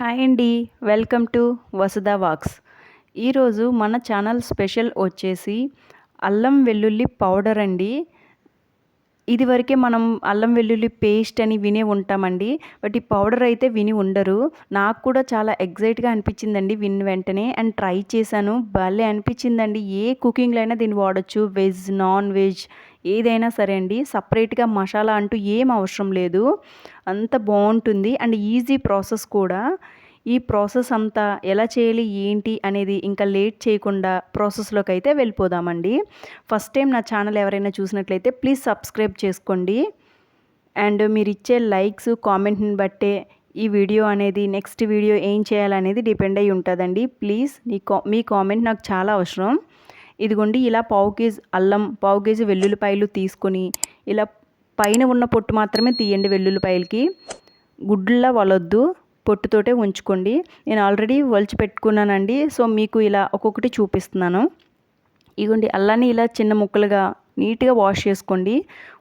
Hi అండి. Welcome to Vasudha వాక్స్. ఈరోజు మన ఛానల్ స్పెషల్ వచ్చేసి అల్లం వెల్లుల్లి పౌడర్ అండి. ఇదివరకే మనం అల్లం వెల్లుల్లి పేస్ట్ అని వినే ఉంటామండి. బట్ ఈ పౌడర్ అయితే విని ఉండరు. నాకు కూడా చాలా ఎగ్జైట్గా అనిపించిందండి విన్ వెంటనే అండ్ ట్రై చేశాను. భలే అనిపించిందండి. ఏ కుకింగ్లో అయినా దీన్ని వాడచ్చు. వెజ్ నాన్ వెజ్ ఏదైనా సరే అండి సపరేట్గా మసాలా అంటూ ఏం అవసరం లేదు. అంత బాగుంటుంది. అండ్ ఈజీ ప్రాసెస్ కూడా. ఈ ప్రాసెస్ అంతా ఎలా చేయాలి ఏంటి అనేది ఇంకా లేట్ చేయకుండా ప్రాసెస్లోకి అయితే వెళ్ళిపోదామండి. ఫస్ట్ టైం నా ఛానల్ ఎవరైనా చూసినట్లయితే ప్లీజ్ సబ్స్క్రైబ్ చేసుకోండి. అండ్ మీరు ఇచ్చే లైక్స్ కామెంట్ని బట్టే ఈ వీడియో అనేది నెక్స్ట్ వీడియో ఏం చేయాలనేది డిపెండ్ అయి ఉంటుందండి. ప్లీజ్ మీ కా మీ కామెంట్ నాకు చాలా అవసరం. ఇదిగోండి ఇలా పావు కేజీ అల్లం పావు కేజీ వెల్లుల్లిపాయలు తీసుకొని ఇలా పైన ఉన్న పొట్టు మాత్రమే తీయండి వెల్లుల్లిపాయలకి. గుడ్లా వలొద్దు పొట్టుతోటే ఉంచుకోండి. నేను ఆల్రెడీ వలిచి పెట్టుకున్నానండి సో మీకు ఇలా ఒక్కొక్కటి చూపిస్తున్నాను. ఇగోండి అల్లాన్ని ఇలా చిన్న ముక్కలుగా నీట్గా వాష్ చేసుకోండి.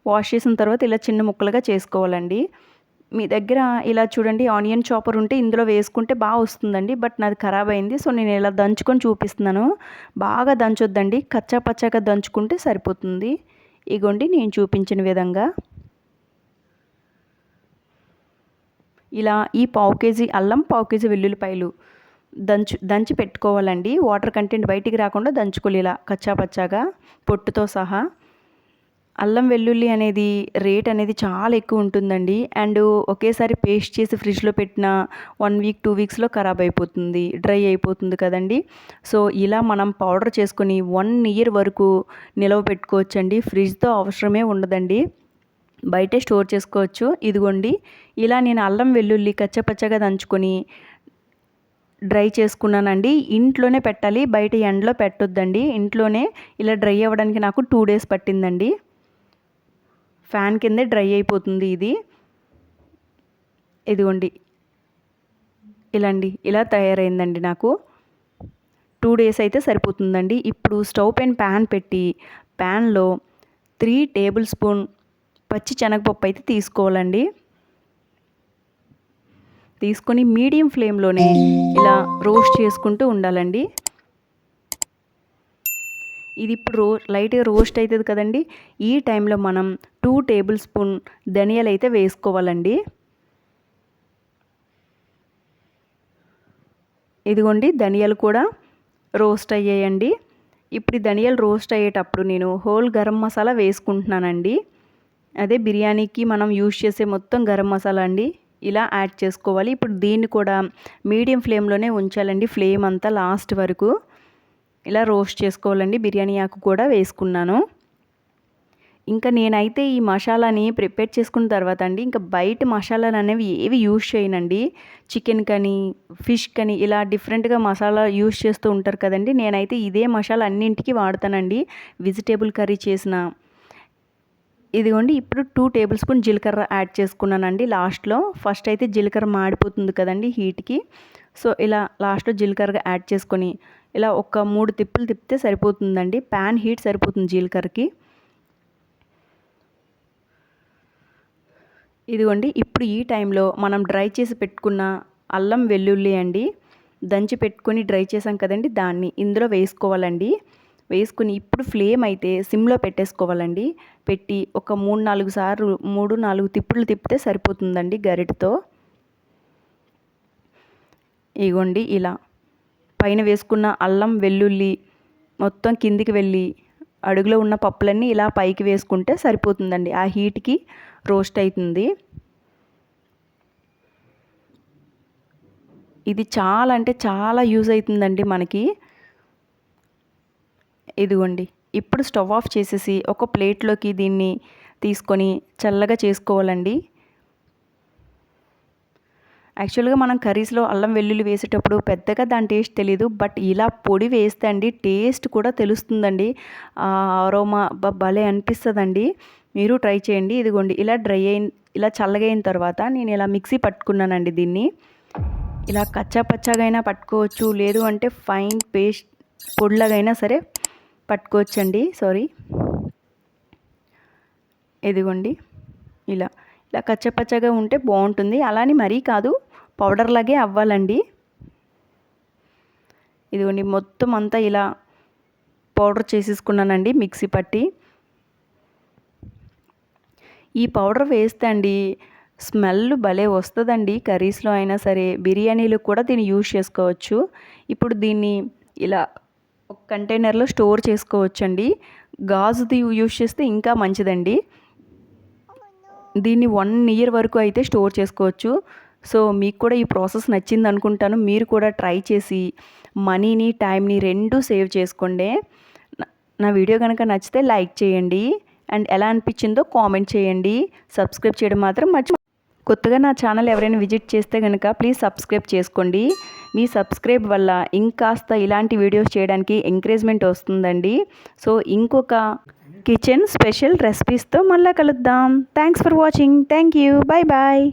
వాష్ చేసిన తర్వాత ఇలా చిన్న ముక్కలుగా చేసుకోవాలండి. మీ దగ్గర ఇలా చూడండి ఆనియన్ చాపర్ ఉంటే ఇందులో వేసుకుంటే బాగా వస్తుందండి. బట్ నాది ఖరాబ్ అయింది. సో నేను ఇలా దంచుకొని చూపిస్తున్నాను. బాగా దంచొద్దండి. కచ్చా పచ్చాగా దంచుకుంటే సరిపోతుంది. ఇగోండి నేను చూపించిన విధంగా. ఇలా ఈ పావు కేజీ అల్లం పావు కేజీ వెల్లుల్లిపాయలు దంచు దంచి పెట్టుకోవాలండి. వాటర్ కంటెంట్ బయటికి రాకుండా దంచుకోవాలి ఇలా కచ్చాపచ్చాగా పొట్టుతో సహా. అల్లం వెల్లుల్లి అనేది రేట్ అనేది చాలా ఎక్కువ ఉంటుందండి. అండ్ ఒకేసారి పేస్ట్ చేసి ఫ్రిడ్జ్లో పెట్టిన వన్ వీక్ టూ వీక్స్లో ఖరాబ్ అయిపోతుంది డ్రై అయిపోతుంది కదండి. సో ఇలా మనం పౌడర్ చేసుకొని వన్ ఇయర్ వరకు నిలవ పెట్టుకోవచ్చండి. ఫ్రిడ్జ్తో అవసరమే ఉండదండి. బయటే స్టోర్ చేసుకోవచ్చు. ఇదిగోండి ఇలా నేను అల్లం వెల్లుల్లి కచ్చపచ్చగా దంచుకొని డ్రై చేసుకున్నానండి. ఇంట్లోనే పెట్టాలి బయట ఎండలో పెట్టొద్దండి. ఇంట్లోనే ఇలా డ్రై అవ్వడానికి నాకు టూ డేస్ పట్టిందండి. ఫ్యాన్ కిందే డ్రై అయిపోతుంది ఇది. ఇదిగోండి. ఇలాండి ఇలా తయారైందండి నాకు. టూ డేస్ అయితే సరిపోతుందండి. ఇప్పుడు స్టవ్ పైన ప్యాన్ పెట్టి ప్యాన్లో త్రీ టేబుల్ స్పూన్ పచ్చి శనగపప్పు అయితే తీసుకోవాలండి. తీసుకొని మీడియం ఫ్లేమ్లోనే ఇలా రోస్ట్ చేసుకుంటూ ఉండాలండి. ఇది ఇప్పుడు రో లైట్గా రోస్ట్ అవుతుంది కదండి. ఈ టైంలో మనం టూ టేబుల్ స్పూన్ ధనియాలు అయితే వేసుకోవాలండి. ఇదిగోండి ధనియాలు కూడా రోస్ట్ అయ్యాయండి. ఇప్పుడు ధనియాలు రోస్ట్ అయ్యేటప్పుడు నేను హోల్ గరం మసాలా వేసుకుంటున్నానండి. అదే బిర్యానీకి మనం యూజ్ చేసే మొత్తం గరం మసాలా అండి. ఇలా యాడ్ చేసుకోవాలి. ఇప్పుడు దీన్ని కూడా మీడియం ఫ్లేమ్లోనే ఉంచాలండి. ఫ్లేమ్ అంతా లాస్ట్ వరకు. ఇలా రోస్ట్ చేసుకోవాలండి. బిర్యానీ ఆకు కూడా వేసుకున్నాను. ఇంకా నేనైతే ఈ మసాలాని ప్రిపేర్ చేసుకున్న తర్వాత అండి ఇంకా బయట మసాలాలు అనేవి ఏవి యూజ్ చేయనండి. చికెన్ కానీ ఫిష్ కానీ ఇలా డిఫరెంట్గా మసాలా యూజ్ చేస్తూ ఉంటారు కదండి. నేనైతే ఇదే మసాలా అన్నింటికి వాడతానండి. వెజిటేబుల్ కర్రీ చేసిన ఇదిగోండి ఇప్పుడు టూ టేబుల్ స్పూన్ జీలకర్ర యాడ్ చేసుకున్నానండి. లాస్ట్లో ఫస్ట్ అయితే జీలకర్ర మాడిపోతుంది కదండి హీట్కి. సో ఇలా లాస్ట్లో జీలకర్ర యాడ్ చేసుకొని ఇలా ఒక మూడు తిప్పులు తిప్పితే సరిపోతుందండి. ప్యాన్ హీట్ సరిపోతుంది జీలకర్రకి. ఇదిగోండి ఇప్పుడు ఈ టైంలో మనం డ్రై చేసి పెట్టుకున్న అల్లం వెల్లుల్లి అండి దంచి పెట్టుకొని డ్రై చేసాం కదండి దాన్ని ఇందులో వేసుకోవాలండి. వేసుకుని ఇప్పుడు ఫ్లేమ్ అయితే సిమ్లో పెట్టేసుకోవాలండి. పెట్టి ఒక మూడు నాలుగు సార్లు మూడు నాలుగు తిప్పులు తిప్పితే సరిపోతుందండి గరిటతో. ఇగోండి ఇలా. పైన వేసుకున్న అల్లం వెల్లుల్లి మొత్తం కిందికి వెళ్ళి అడుగులో ఉన్న పప్పులన్నీ ఇలా పైకి వేసుకుంటే సరిపోతుందండి. ఆ హీట్కి రోస్ట్ అవుతుంది ఇది చాలా అంటే చాలా యూజ్ అవుతుందండి మనకి. ఇదిగోండి. ఇప్పుడు స్టవ్ ఆఫ్ చేసేసి ఒక ప్లేట్లోకి దీన్ని తీసుకొని చల్లగా చేసుకోవాలండి. యాక్చువల్గా మనం కర్రీస్లో అల్లం వెల్లుల్లి వేసేటప్పుడు పెద్దగా దాని టేస్ట్ తెలియదు బట్ ఇలా పొడి వేస్తే అండి టేస్ట్ కూడా తెలుస్తుందండి. అరోమా భలే అనిపిస్తుందండి. మీరు ట్రై చేయండి. ఇదిగోండి ఇలా డ్రై అయిన ఇలా చల్లగైన తర్వాత నేను ఇలా మిక్సీ పట్టుకున్నానండి దీన్ని. ఇలా కచ్చా పచ్చాగైనా పట్టుకోవచ్చు లేదు అంటే ఫైన్ పేస్ట్ పొడిలాగైనా సరే పట్టుకోవచ్చండి. సారీ. ఇదిగోండి ఇలా ఇలా కచ్చపచ్చగా ఉంటే బాగుంటుంది. అలానే మరీ కాదు పౌడర్ లాగే అవ్వాలండి. ఇదిగోండి మొత్తం అంతా ఇలా పౌడర్ చేసేసుకున్నానండి మిక్సీ పట్టి. ఈ పౌడర్ వేస్తే అండి స్మెల్ భలే వస్తుందండి. కర్రీస్లో అయినా సరే బిర్యానీలు కూడా దీన్ని యూజ్ చేసుకోవచ్చు. ఇప్పుడు దీన్ని ఇలా ఒక కంటైనర్లో స్టోర్ చేసుకోవచ్చండి. గాజుది యూజ్ చేస్తే ఇంకా మంచిదండి. దీన్ని వన్ ఇయర్ వరకు అయితే స్టోర్ చేసుకోవచ్చు. సో మీకు కూడా ఈ ప్రాసెస్ నచ్చింది అనుకుంటాను. మీరు కూడా ట్రై చేసి మనీని టైంని రెండు సేవ్ చేసుకోండి. నా వీడియో కనుక నచ్చితే లైక్ చేయండి. అండ్ ఎలా అనిపించిందో కామెంట్ చేయండి. సబ్స్క్రైబ్ చేయడం మాత్రం మర్చి కొత్తగా నా ఛానల్ ఎవరైనా విజిట్ చేస్తే కనుక ప్లీజ్ సబ్స్క్రైబ్ చేసుకోండి. మీ సబ్స్క్రైబ్ వల్ల ఇంకాస్త ఇలాంటి వీడియోస్ చేయడానికి ఎంకరేజ్మెంట్ వస్తుందండి. సో ఇంకొక కిచెన్ స్పెషల్ రెసిపీస్తో మళ్ళీ కలుద్దాం. Thanks for watching. Thank you. Bye bye